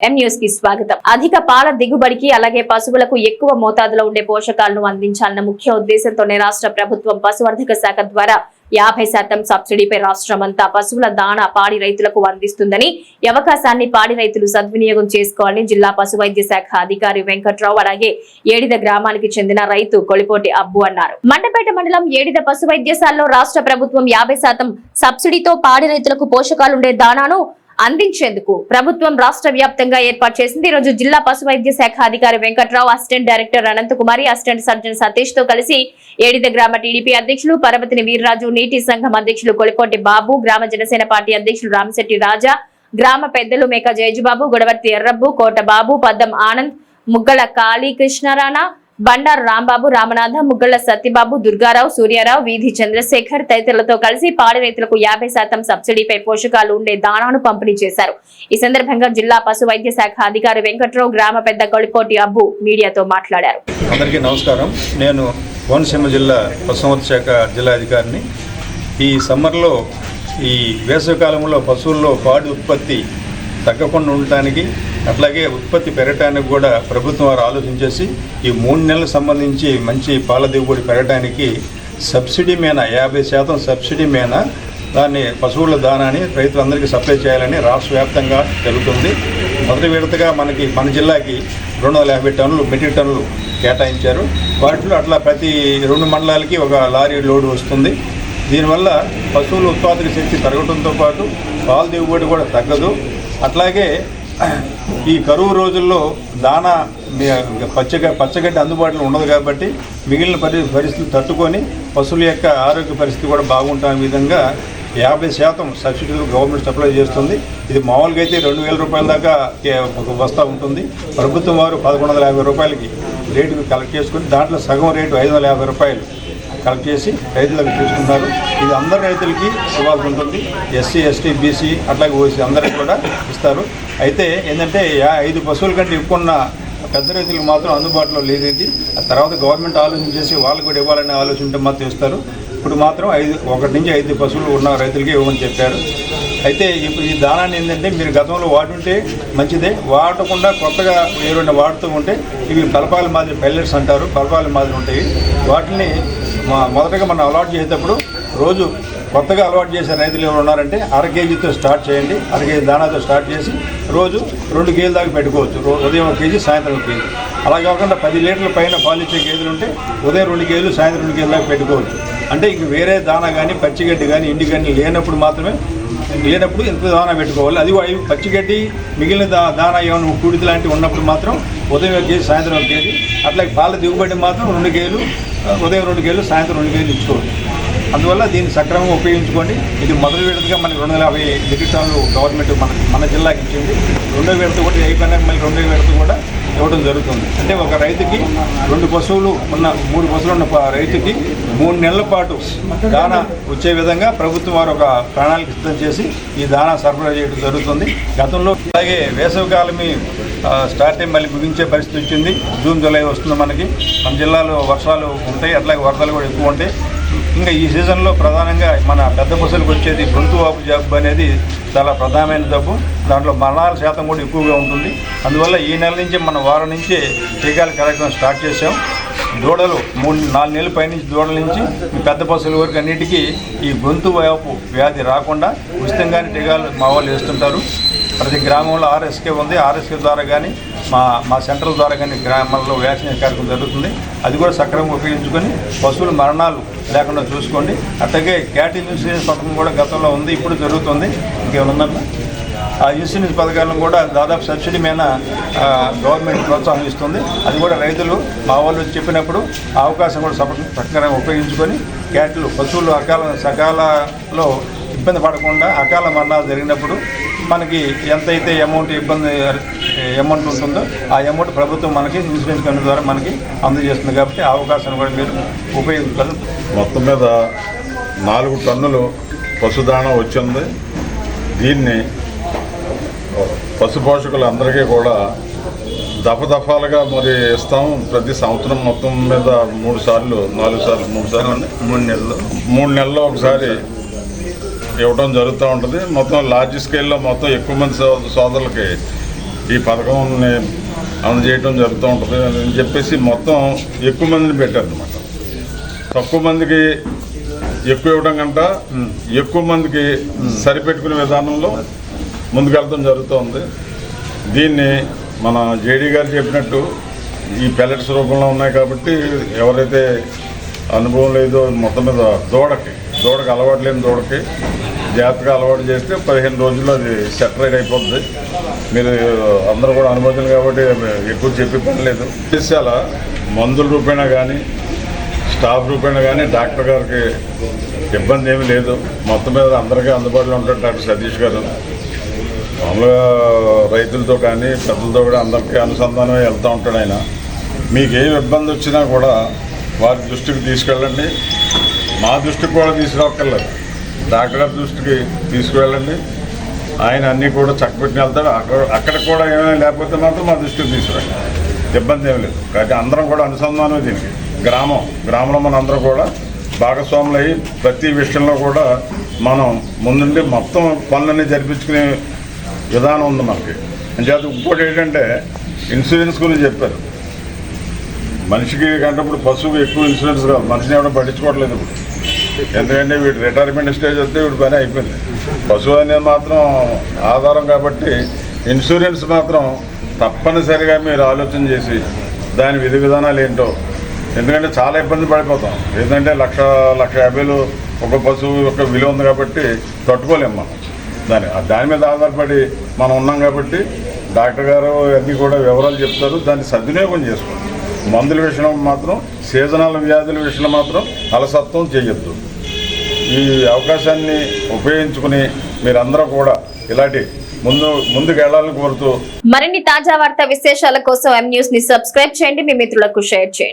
ఎం న్యూస్కి స్వాగతం. అధిక పాల దిగుబడికి అలాగే పశువులకు ఎక్కువ మోతాదులో ఉండే పోషకాలను అందించాలన్న ముఖ్య ఉద్దేశంతోనే రాష్ట్ర ప్రభుత్వం పశువర్ధక శాఖ ద్వారా యాభై శాతం సబ్సిడీపై రాష్ట్రమంతా పశువుల దాణా పాడి రైతులకు అందిస్తుందని ఈ అవకాశాన్ని పాడి రైతులు సద్వినియోగం చేసుకోవాలని జిల్లా పశు వైద్య శాఖ అధికారి వెంకట్రావు అలాగే ఏడిద గ్రామానికి చెందిన రైతు కొలిపోటి అబ్బు అన్నారు. మండపేట మండలం ఏడిద పశు వైద్యశాలలో రాష్ట్ర ప్రభుత్వం యాభై శాతం సబ్సిడీతో పాడి రైతులకు పోషకాలుండే దానాను అందించేందుకు ప్రభుత్వం రాష్ట్ర వ్యాప్తంగా ఏర్పాటు చేసింది. ఈ రోజు జిల్లా పశు వైద్య శాఖ అధికారి Venkatrao assistant director Anantakumari assistant surgeon సతీష్తో కలిసి ఏడిద గ్రామ టీడీపీ అధ్యక్షులు పరపతిని వీర్రాజు నీటి సంఘం అధ్యక్షులు కొలిపోటి బాబు గ్రామ జనసేన పార్టీ అధ్యక్షులు రామశెట్టి రాజా గ్రామ పెద్దలు మేక జయజుబాబు గొడవర్తి ఎర్రబ్బు కోట బాబు పద్దం ఆనంద్ ముగ్గల కాళీ కృష్ణారాణ బండారు రాంబాబు రామనాథ ముగ్గళ్ళ సత్యబాబు దుర్గారావు సూర్యారావు వీధి చంద్రశేఖర్ తదితరులతో కలిసి పాడి రైతులకు యాభై శాతం సబ్సిడీపై పోషకాలు ఉండే దానాను పంపిణీ చేశారు. ఈ సందర్భంగా జిల్లా పశు వైద్య శాఖ అధికారి వెంకట్రావు గ్రామ పెద్ద కొళిపోటి అబ్బు మీడియాతో మాట్లాడారు. అందరికీ నమస్కారం. నేను కోనసీమ జిల్లా పశుసంవర్ధక శాఖ జిల్లా అధికారిని. ఈ సమ్మర్లో ఈ వేసవికాలంలో పశువుల్లో పాడి ఉత్పత్తి తగ్గకుండా ఉండటానికి అట్లాగే ఉత్పత్తి పెరగటానికి కూడా ప్రభుత్వం వారు ఆలోచించేసి ఈ మూడు నెలలకు సంబంధించి మంచి పాల దిగుబడి పెరగడానికి సబ్సిడీ మీద యాభై శాతం సబ్సిడీ మీద దాన్ని పశువుల దానాన్ని రైతులందరికీ సప్లై చేయాలని రాష్ట్ర వ్యాప్తంగా జరుగుతుంది. మొదటి విడతగా మనకి మన జిల్లాకి రెండు వందల యాభై టన్నులు మెట్రిక్ టన్నులు కేటాయించారు. వాటిలో అట్లా ప్రతి రెండు మండలాలకి ఒక లారీ లోడ్ వస్తుంది. దీనివల్ల పశువుల ఉత్పాదక శక్తి పెరగడంతో పాటు పాల దిగుబడి కూడా తగ్గదు. అట్లాగే ఈ కరువు రోజుల్లో దానా పచ్చగ పచ్చగడ్డి అందుబాటులో ఉండదు కాబట్టి మిగిలిన పరి పరిస్థితులు తట్టుకొని పశువుల యొక్క ఆరోగ్య పరిస్థితి కూడా బాగుంటున్న విధంగా యాభై శాతం సబ్సిడీలు గవర్నమెంట్ సప్లై చేస్తుంది. ఇది మామూలుగా అయితే రెండు వేల రూపాయల దాకా ఒక బస్తా ఉంటుంది. ప్రభుత్వం వారు పదకొండు వందల యాభై రూపాయలకి రేటు కలెక్ట్ చేసుకుని దాంట్లో సగం రేటు ఐదు వందల యాభై రూపాయలు. కలెక్ట్ చేసి రైతులకు చూస్తున్నారు ఇది అందరు రైతులకి ఇవ్వాల్సి ఉంటుంది. S C S T B C అట్లాగే ఓసీ అందరికి కూడా ఇస్తారు. అయితే ఏంటంటే ఐదు పశువుల కంటే ఎక్కువ ఉన్న పెద్ద రైతులకు మాత్రం అందుబాటులో లేదు ఇది. ఆ తర్వాత గవర్నమెంట్ ఆలోచన చేసి వాళ్ళకు కూడా ఇవ్వాలనే ఆలోచన ఉంటే మాత్రం ఇస్తారు. ఇప్పుడు మాత్రం ఐదు ఒకటి నుంచి ఐదు పశువులు ఉన్న రైతులకి ఇవ్వమని చెప్పారు. అయితే ఇప్పుడు ఈ దానాన్ని ఏంటంటే మీరు గతంలో వాడుంటే మంచిదే. వాడకుండా కొత్తగా ఏమైనా వాడుతూ ఉంటే ఇవి కలపాల మాదిరి పెల్లెట్స్ అంటారు. కలపాల మాదిరి ఉంటాయి. వాటిని మా మొదటగా మనం అలవాటు చేసేటప్పుడు రోజు కొత్తగా అలవాటు చేసే రైతులు ఎవరు ఉన్నారంటే అర కేజీతో స్టార్ట్ చేయండి అర కేజీ దానాతో స్టార్ట్ చేసి రోజు రెండు కేజీల దాకా పెట్టుకోవచ్చు. ఉదయం ఒక కేజీ సాయంత్రం ఒక కేజీ. అలా కాకుండా పది లీటర్ల పైన పాలు ఇచ్చే గేదెలు ఉంటే ఉదయం రెండు కేజీలు సాయంత్రం రెండు కేజీల దాకా పెట్టుకోవచ్చు. అంటే ఇంక వేరే దానా కానీ పచ్చిగడ్డి కానీ ఇండి కానీ లేనప్పుడు మాత్రమే లేనప్పుడు ఇంత దానా పెట్టుకోవాలి. అది పచ్చిగడ్డి మిగిలిన దా దానా ఏమైనా కుడితి లాంటివి ఉన్నప్పుడు మాత్రం ఉదయం ఒక కేజీ సాయంత్రం ఒక కేజీ అట్లాగే పాల దిగుబడి మాత్రం రెండు కేజీలు ఉదయం రెండు కేజీలు సాయంత్రం రెండు కేజీలు ఇచ్చుకోండి. అందువల్ల దీన్ని సక్రమంగా ఉపయోగించుకోండి. ఇది మొదటి విడతగా మనకి రెండు వందల యాభై మెట్రిక్ టన్నులు గవర్నమెంట్ మన మన జిల్లాకి ఇచ్చింది. రెండో విడత కూడా అయిపోయినాక మళ్ళీ రెండో విడత కూడా ఇవ్వడం జరుగుతుంది. అంటే ఒక రైతుకి రెండు పశువులు ఉన్న మూడు పశువులు ఉన్న రైతుకి మూడు నెలల పాటు దానా వచ్చే విధంగా ప్రభుత్వం వారు ఒక ప్రణాళిక సిద్ధం చేసి ఈ దానా సరఫరా చేయడం జరుగుతుంది. గతంలో అలాగే వేసవికాలమి స్టార్ట్ అయ్యి మళ్ళీ ముగించే పరిస్థితి వచ్చింది. జూన్ జూలై వస్తుంది మనకి. మన జిల్లాలో వర్షాలు ఉంటాయి. అట్లాగే వరదలు కూడా ఎక్కువ ఉంటాయి. ఇంకా ఈ సీజన్లో ప్రధానంగా మన పెద్ద పశువులకు వచ్చేది గొంతు వాపు జబ్బు అనేది చాలా ప్రధానమైన జబ్బు దాంట్లో మరణాల శాతం కూడా ఎక్కువగా ఉంటుంది. అందువల్ల ఈ నెల నుంచి మన వారం నుంచే టీకాల కార్యక్రమం స్టార్ట్ చేసాం దూడలు మూడు నాలుగు నెలల పైనుంచి దూడల నుంచి పెద్ద పశువుల వరకు అన్నిటికీ ఈ గొంతు వాపు వ్యాధి రాకుండా ఉచితంగానే టీకాలు మా వాళ్ళు వేస్తుంటారు. ప్రతి గ్రామంలో ఆర్ఎస్కే ఉంది. ఆర్ఎస్కే ద్వారా కానీ మా మా సెంటర్ ద్వారా కానీ గ్రామాల్లో వ్యాక్సినేషన్ కార్యక్రమం జరుగుతుంది. అది కూడా సక్రమంగా ఉపయోగించుకొని పశువుల మరణాలు లేకుండా చూసుకోండి. అట్లాగే క్యాటిల్ ఇన్సూరెన్స్ పథకం కూడా గతంలో ఉంది ఇప్పుడు జరుగుతుంది. ఇంకేమన్నా ఆ ఇన్సూరెన్స్ పథకాలను కూడా దాదాపు సబ్సిడీ మీద గవర్నమెంట్ ప్రోత్సాహం ఇస్తుంది. అది కూడా రైతులు మా వాళ్ళు చెప్పినప్పుడు ఆ అవకాశం కూడా సప సక్రమంగా ఉపయోగించుకొని క్యాట్లు పశువులు అకాల సకాలలో ఇబ్బంది పడకుండా అకాల మరణాలు జరిగినప్పుడు మనకి ఎంతైతే అమౌంట్ ఇబ్బంది అమౌంట్ ఉంటుందో ఆ అమౌంట్ ప్రభుత్వం మనకి ఇన్సూరెన్స్ కంపెనీ ద్వారా మనకి అందజేస్తుంది కాబట్టి ఆ అవకాశాన్ని కూడా మీరు ఉపయోగించాలి మొత్తం మీద నాలుగు టన్నులు పశుదాణం వచ్చింది. దీన్ని పశు పోషకులందరికీ కూడా దఫదఫాలుగా మరి ఇస్తాం. ప్రతి సంవత్సరం మొత్తం మీద మూడు సార్లు నాలుగు సార్లు మూడు సార్లు మూడు నెలలు. మూడు నెలల్లో ఒకసారి ఇవ్వడం జరుగుతూ ఉంటుంది. మొత్తం లార్జ్ స్కేల్లో మొత్తం ఎక్కువ మంది సో- సోదరులకి ఈ పథకంని అమలు చేయడం జరుగుతూ ఉంటుంది అని చెప్పేసి మొత్తం ఎక్కువ మందిని పెట్టారనమాట తక్కువ మందికి ఎక్కువ ఇవ్వడం కంట ఎక్కువ మందికి సరిపెట్టుకునే విధానంలో ముందుకెళ్ళడం జరుగుతుంది దీన్ని మన జేడీ గారు చెప్పినట్టు ఈ పెల్లెట్స్ రూపంలో ఉన్నాయి కాబట్టి ఎవరైతే అనుభవం లేదో మొత్తం మీద దూడకి దూడకి అలవాటు లేని దూడకి జాగ్రత్తగా అలవాటు చేస్తే పదిహేను రోజుల్లో అది సెటరేట్ అయిపోతుంది మీరు అందరూ కూడా అనుభవం కాబట్టి ఎక్కువ చెప్పి పనిలేదు లేదు. మందుల రూపేణా కానీ స్టాఫ్ రూపేణా కానీ డాక్టర్ గారికి ఇబ్బంది ఏమీ లేదు. మొత్తం మీద అందరికీ అందుబాటులో ఉంటారు డాక్టర్ సతీష్ గారు. మామూలుగా రైతులతో కానీ పెద్దలతో కూడా అందరికీ అనుసంధానమే వెళ్తూ ఉంటాడు ఆయన. మీకు ఏం ఇబ్బంది వచ్చినా కూడా వారి దృష్టికి తీసుకెళ్ళండి. మా దృష్టికి కూడా తీసుకురాక్కర్లేదు. డాక్టర్ గారి దృష్టికి తీసుకువెళ్ళండి. ఆయన అన్నీ కూడా చక్కబెట్టిన వెళ్తాడు. అక్కడ అక్కడ కూడా ఏమైనా లేకపోతే మాత్రం మా దృష్టికి తీసుకురండి. ఇబ్బంది ఏమి లేదు. కాబట్టి అందరం కూడా అనుసంధానం దీనికి. గ్రామం. గ్రామంలో మన అందరం కూడా భాగస్వాములు అయ్యి ప్రతి విషయంలో కూడా మనం ముందుండి మొత్తం పనులన్నీ జరిపించుకునే విధానం ఉంది మనకి. అంచేత ఇంకోటి ఏంటంటే ఇన్సూరెన్స్ గురించి చెప్పారు. మనిషికి కంటే ఇప్పుడు పశువుకి ఎక్కువ ఇన్సూరెన్స్ కాదు. మనిషిని ఎవడో పట్టించుకోవట్లేదు ఇప్పుడు. ఎందుకంటే వీడు రిటైర్మెంట్ స్టేజ్ వస్తే వీడి పని అయిపోయింది. పశువు అనేది మాత్రం ఆధారం కాబట్టి ఇన్సూరెన్స్ మాత్రం తప్పనిసరిగా మీరు ఆలోచన చేసి దాని విధి విధానాలు ఏంటో. ఎందుకంటే చాలా ఇబ్బంది పడిపోతాం. ఏంటంటే లక్ష లక్ష యాభైలు ఒక పశువు యొక్క విలువ ఉంది కాబట్టి తట్టుకోలేము మనం. దాని దాని మీద ఆధారపడి మనం ఉన్నాం కాబట్టి డాక్టర్ గారు అన్నీ కూడా వివరాలు చెప్తారు. దాన్ని సద్వినియోగం చేసుకోండి. మందుల విషయంలో మాత్రం సీజనల్ వ్యాధుల విషయంలో మాత్రం అలసత్వం చేయొద్దు. ఈ అవకాశాన్ని ఉపయోగించుకుని మీరందరూ కూడా ఇలాంటి ముందు ముందుకు వెళ్ళాలని కోరుతూ మరిన్ని తాజా వార్తా విశేషాల కోసం ఎం న్యూస్ని సబ్స్క్రైబ్ చేయండి. మీ మిత్రులకు షేర్ చేయండి.